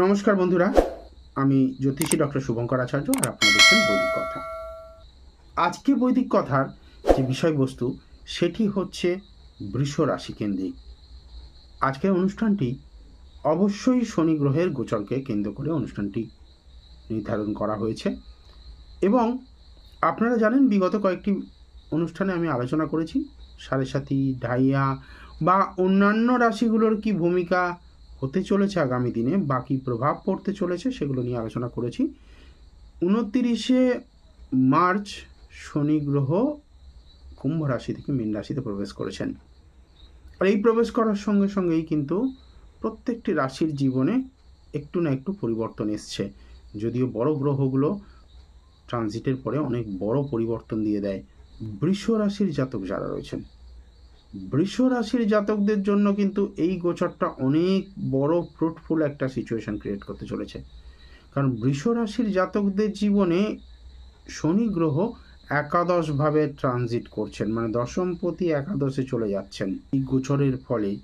নমস্কার বন্ধুরা, আমি জ্যোতিষী ডক্টর শুভঙ্কর আচার্য আর আপনারা দেখছেন বৈদিক কথা। আজকে বৈদিক কথার যে বিষয়বস্তু, সেটি হচ্ছে বৃষ রাশি কেন্দ্রিক। আজকের অনুষ্ঠানটি অবশ্যই শনি গ্রহের গোচরকে কেন্দ্র করে অনুষ্ঠানটি নির্ধারণ করা হয়েছে এবং আপনারা জানেন বিগত কয়েকটি অনুষ্ঠানে আমি আলোচনা করেছি, সাড়ে সাথী, ঢাইয়া বা অন্যান্য রাশিগুলোর কি ভূমিকা হতে চলেছে আগামী দিনে, বাকি প্রভাব পড়তে চলেছে, সেগুলো নিয়ে আলোচনা করেছি। উনত্রিশে মার্চ শনি গ্রহ কুম্ভ রাশি থেকে মীন রাশিতে প্রবেশ করেছেন। আর এই প্রবেশ করার সঙ্গে সঙ্গেই কিন্তু প্রত্যেকটি রাশির জীবনে একটু না একটু পরিবর্তন এসছে। যদিও বড় গ্রহগুলো ট্রানজিটের পরে অনেক বড় পরিবর্তন দিয়ে দেয়। বৃষ রাশির জাতক যারা রয়েছেন বৃষ রাশির জাতকদের জন্য কিন্তু এই গোচরটা অনেক বড় ফ্রুটফুল একটা সিচুয়েশন ক্রিয়েট করতে চলেছে। কারণ বৃষ রাশির জাতকদের জীবনে শনি গ্রহ একাদশভাবে ট্রানজিট করছেন মানে দশমপতি একাদশে চলে যাচ্ছেন। এই গোচরের ফলে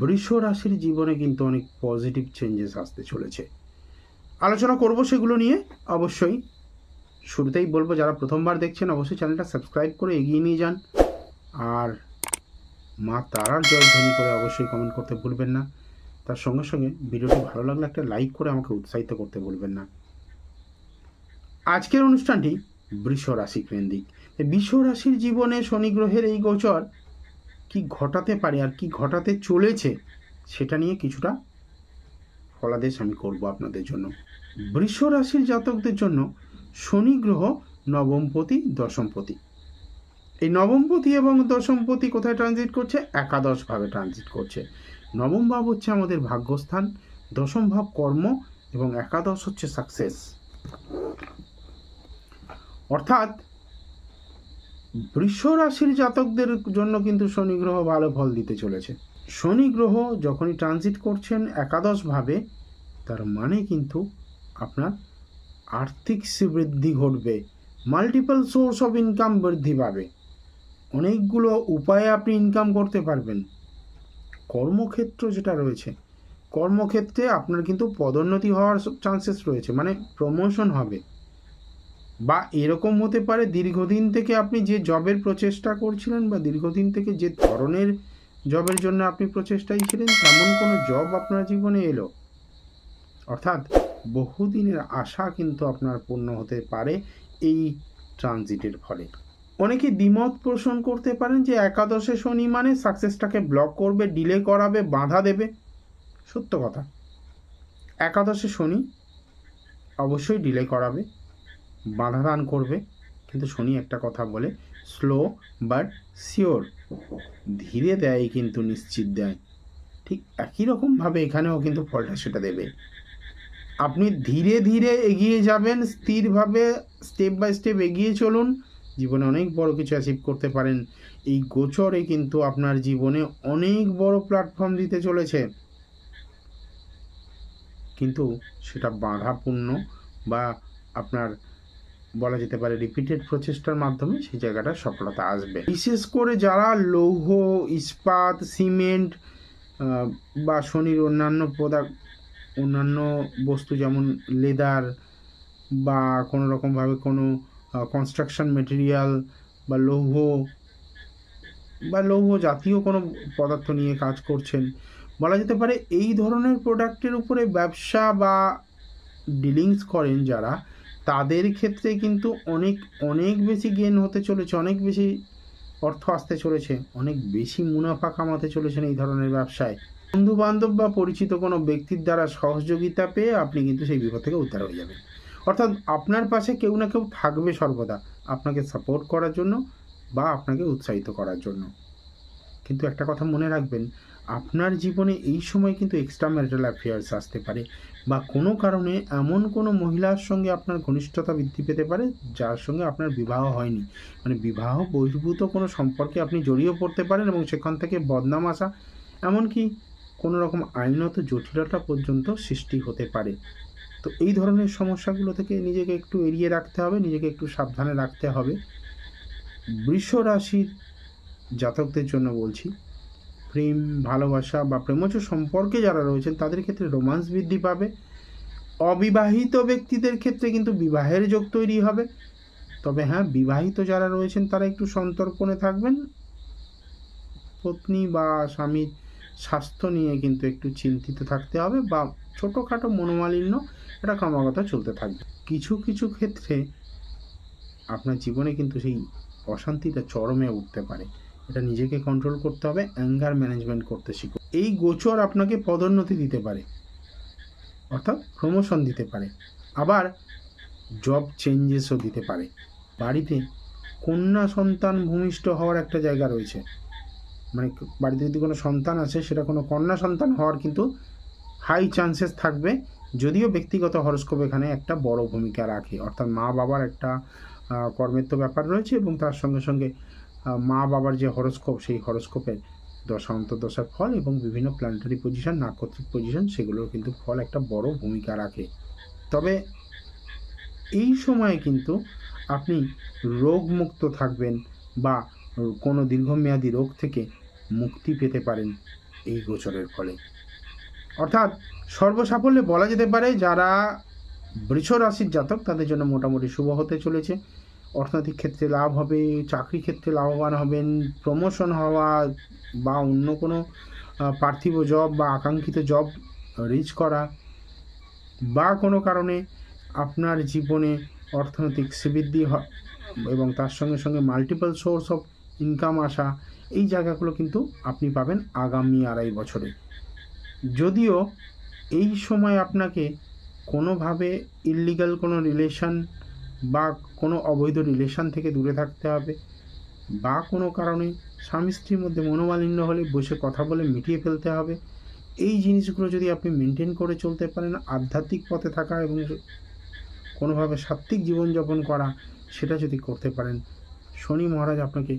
বৃষ রাশির জীবনে কিন্তু অনেক পজিটিভ চেঞ্জেস আসতে চলেছে। আলোচনা করব সেগুলো নিয়ে, অবশ্যই। শুরুতেই বলব, যারা প্রথমবার দেখছেন, অবশ্যই চ্যানেলটা সাবস্ক্রাইব করে এগিয়ে নিয়ে যান। আর মা তারার জয়ধ্বনি করে অবশ্যই কমেন্ট করতে ভুলবেন না। তার সঙ্গে সঙ্গে ভিডিওটি ভালো লাগলে একটা লাইক করে আমাকে উৎসাহিত করতে ভুলবেন না। আজকের অনুষ্ঠানটি বৃষ রাশি কেন্দ্রিক। বৃষ রাশির জীবনে শনি গ্রহের এই গোচর কি ঘটাতে পারে আর কি ঘটাতে চলেছে সেটা নিয়ে কিছুটা ফলাদেশ আমি করব আপনাদের জন্য। বৃষ রাশির জাতকদের জন্য শনি গ্রহ নবমপতি দশমপতি এই নবমপতি এবং দশমপতি কোথায় ট্রানজিট করছে? একাদশভাবে ট্রানজিট করছে। নবম ভাব হচ্ছে আমাদের ভাগ্যস্থান, দশম ভাব কর্ম এবং একাদশ হচ্ছে সাকসেস অর্থাৎ বৃষ রাশির জাতকদের জন্য কিন্তু শনি গ্রহ ভালো ফল দিতে চলেছে। শনি গ্রহ যখনই ট্রানজিট করছেন একাদশভাবে, তার মানে কিন্তু আপনার আর্থিক বৃদ্ধি ঘটবে। মাল্টিপল সোর্স অফ ইনকাম বৃদ্ধি পাবে। অনেকগুলো উপায়ে আপনি ইনকাম করতে পারবেন। কর্মক্ষেত্র যেটা রয়েছে, কর্মক্ষেত্রে আপনার কিন্তু পদোন্নতি হওয়ার চান্সেস রয়েছে মানে প্রমোশন হবে। বা এরকম হতে পারে দীর্ঘদিন থেকে আপনি যে জবের প্রচেষ্টা করছিলেন বা দীর্ঘদিন থেকে যে ধরনের জবের জন্য আপনি প্রচেষ্টায় ছিলেন, তেমন কোনো জব আপনার জীবনে এলো। অর্থাৎ বহুদিনের আশা কিন্তু আপনার পূর্ণ হতে পারে এই ট্রানজিটের ফলে। অনেকে দ্বিমত পোষণ করতে পারেন যে একাদশে শনি মানে সাকসেসটাকে ব্লক করবে ডিলে করাবে, বাধা দেবে। সত্য কথা। একাদশে শনি অবশ্যই ডিলে করাবে, বাধা দান করবে। কিন্তু শনি একটা কথা বলে স্লো বাট শিওর ধীরে দেয় কিন্তু নিশ্চিত দেয়। ঠিক একই রকমভাবে এখানেও কিন্তু ফলটা সেটা দেবে। আপনি ধীরে ধীরে এগিয়ে যাবেন, স্থিরভাবে স্টেপ বাই স্টেপ এগিয়ে চলুন। জীবনে অনেক বড় কিছু অ্যাচিভ করতে পারেন। এই গোচরে কিন্তু আপনার জীবনে অনেক বড় প্ল্যাটফর্ম দিতে চলেছে। কিন্তু সেটা বাধাপূর্ণ বা আপনার বলা যেতে পারে রিপিটেড প্রচেষ্টার মাধ্যমে সেই জায়গাটা সফলতা আসবে। বিশেষ করে যারা লৌহ, ইস্পাত, সিমেন্ট বা শনির অন্যান্য প্রোডাক্ট অন্যান্য বস্তু যেমন লেদার বা কোনো রকমভাবে কোনো কনস্ট্রাকশন মেটেরিয়াল বা লৌহ বা লৌহ জাতীয় কোনো পদার্থ নিয়ে কাজ করছেন। বলা যেতে পারে এই ধরনের প্রোডাক্টের উপরে ব্যবসা বা ডিলিংস করেন যারা, তাদের ক্ষেত্রে কিন্তু অনেক অনেক বেশি গেন হতে চলেছে, অনেক বেশি অর্থ আসতে চলেছে, অনেক বেশি মুনাফা কামাতে চলেছেন এই ধরনের ব্যবসায়। বন্ধু বান্ধব বা পরিচিত কোনো ব্যক্তির দ্বারা সহযোগিতা পেয়ে আপনি কিন্তু সেই বিপদ থেকে উদ্ধার হয়ে যাবেন। অর্থাৎ আপনার পাশে কেউ না কেউ থাকবে সর্বদা আপনাকে সাপোর্ট করার জন্য বা আপনাকে উৎসাহিত করার জন্য। কিন্তু একটা কথা মনে রাখবেন, আপনার জীবনে এই সময় কিন্তু এক্সট্রা ম্যারিটাল অ্যাফেয়ার্স আসতে পারে বা কোনো কারণে এমন কোনো মহিলার সঙ্গে আপনার ঘনিষ্ঠতা বৃদ্ধি পেতে পারে যার সঙ্গে আপনার বিবাহ হয়নি। মানে বিবাহ বহির্ভূত কোনো সম্পর্কে আপনি জড়িয়ে পড়তে পারেন এবং সেখান থেকে বদনাম আসা, এমনকি কোনো রকম আইনত জটিলতা পর্যন্ত সৃষ্টি হতে পারে। তো এই ধরনের সমস্যাগুলো থেকে নিজেকে একটু এড়িয়ে রাখতে হবে, নিজেকে একটু সাবধানে রাখতে হবে। বৃষ রাশির জাতকদের জন্য বলছি, প্রেম, ভালোবাসা বা প্রেমজ সম্পর্কে যারা রয়েছেন, তাদের ক্ষেত্রে রোমান্স বৃদ্ধি পাবে। অবিবাহিত ব্যক্তিদের ক্ষেত্রে কিন্তু বিবাহের যোগ তৈরি হবে। তবে হ্যাঁ বিবাহিত যারা রয়েছেন, তারা একটু সন্তর্পণে থাকবেন। পত্নী বা স্বামীর স্বাস্থ্য নিয়ে কিন্তু একটু চিন্তিত থাকতে হবে বা ছোটোখাটো মনোমালিন্য এটা ক্রমাগত চলতে থাকবে। কিছু কিছু ক্ষেত্রে আপনার জীবনে কিন্তু সেই অশান্তিটা চরমে উঠতে পারে। এটা নিজেকে কন্ট্রোল করতে হবে অ্যাঙ্গার ম্যানেজমেন্ট করতে শিখুন। এই গোচর আপনাকে পদোন্নতি দিতে পারে, অর্থাৎ প্রমোশন দিতে পারে। আবার জব চেঞ্জেসও দিতে পারে। বাড়িতে কন্যা সন্তান ভূমিষ্ঠ হওয়ার একটা জায়গা রয়েছে। মানে বাড়িতে যদি কোনো সন্তান আছে সেটা কোনো কন্যা সন্তান হওয়ার কিন্তু হাই চান্সেস থাকবে। যদিও ব্যক্তিগত হরস্কোপ এখানে একটা বড় ভূমিকা রাখে। অর্থাৎ মা বাবার একটা কর্মের তো ব্যাপার রয়েছে এবং তার সঙ্গে সঙ্গে মা বাবার যে হরস্কোপ সেই হরস্কোপের দশা, অন্তর্দশার ফল এবং বিভিন্ন প্ল্যানেটারি পজিশন নাক্ষত্রিক পজিশন সেগুলোর কিন্তু ফল একটা বড় ভূমিকা রাখে। তবে এই সময়ে কিন্তু আপনি রোগমুক্ত থাকবেন বা কোনো দীর্ঘমেয়াদী রোগ থেকে মুক্তি পেতে পারেন এই গোচরের ফলে। অর্থাৎ সর্বসাফল্যে বলা যেতে পারে যারা বৃষ রাশির জাতক, তাদের জন্য মোটামুটি শুভ হতে চলেছে। অর্থনৈতিক ক্ষেত্রে লাভ হবে চাকরি ক্ষেত্রে লাভবান হবেন প্রমোশন হওয়া বা অন্য কোনো পার্থিব জব বা আকাঙ্ক্ষিত জব রিচ করা বা কোনো কারণে আপনার জীবনে অর্থনৈতিক শ্রীবৃদ্ধি এবং তার সঙ্গে সঙ্গে মাল্টিপল সোর্স অফ ইনকাম আসা, এই জায়গাগুলো কিন্তু আপনি পাবেন আগামী আড়াই বছরে। যদিও এই সময় আপনাকে কোনোভাবে ইললিগাল কোনো রিলেশন বা কোনো অবৈধ রিলেশন থেকে দূরে থাকতে হবে বা কোনো কারণে স্বামী স্ত্রীর মধ্যে মনোমালিন্য হলে বসে কথা বলে মিটিয়ে ফেলতে হবে। এই জিনিসগুলো যদি আপনি মেনটেন করে চলতে পারেন, আধ্যাত্মিক পথে থাকা এবং কোনোভাবে সাত্ত্বিক জীবনযাপন করা, সেটা যদি করতে পারেন, শনি মহারাজ আপনাকে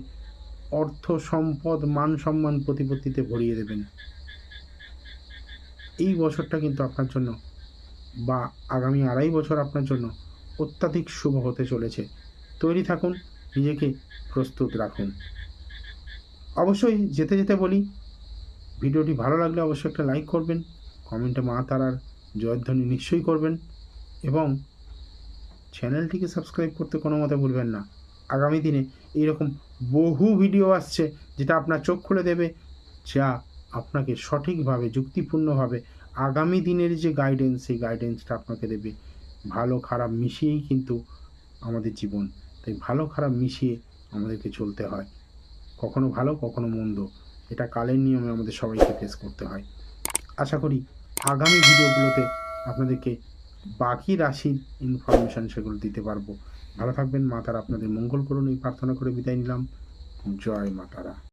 অর্থ, সম্পদ, মান সম্মান প্রতিপত্তিতে ভরিয়ে দেবেন। এই বছরটা কিন্তু আপনার জন্য বা আগামী আড়াই বছর আপনার জন্য অত্যাধিক শুভ হতে চলেছে। তৈরি থাকুন, নিজেকে প্রস্তুত রাখুন। অবশ্যই যেতে যেতে বলি, ভিডিওটি ভালো লাগলে অবশ্যই একটা লাইক করবেন, কমেন্টে মা তারার জয়ধ্বনি নিশ্চয়ই করবেন এবং চ্যানেলটিকে সাবস্ক্রাইব করতে কোনো মতে ভুলবেন না। আগামী দিনে এইরকম বহু ভিডিও আসছে যেটা আপনার চোখ খুলে দেবে, যা আপনাকে সঠিকভাবে, যুক্তিপূর্ণভাবে আগামী দিনের যে গাইডেন্স সেই গাইডেন্সটা আপনাকে দেবে। ভালো খারাপ মিশিয়েই কিন্তু আমাদের জীবন। তাই ভালো খারাপ মিশিয়ে আমাদেরকে চলতে হয়। কখনো ভালো, কখনো মন্দ। এটা কালের নিয়মে আমাদের সবাইকে ফেস করতে হয়। আশা করি আগামী ভিডিওগুলোতে আপনাদেরকে বাকি রাশির ইনফরমেশান সেগুলো দিতে পারব। ভালো থাকবেন। মাতারা আপনাদের মঙ্গল করুন। এই প্রার্থনা করে বিদায় নিলাম। জয় মাতারা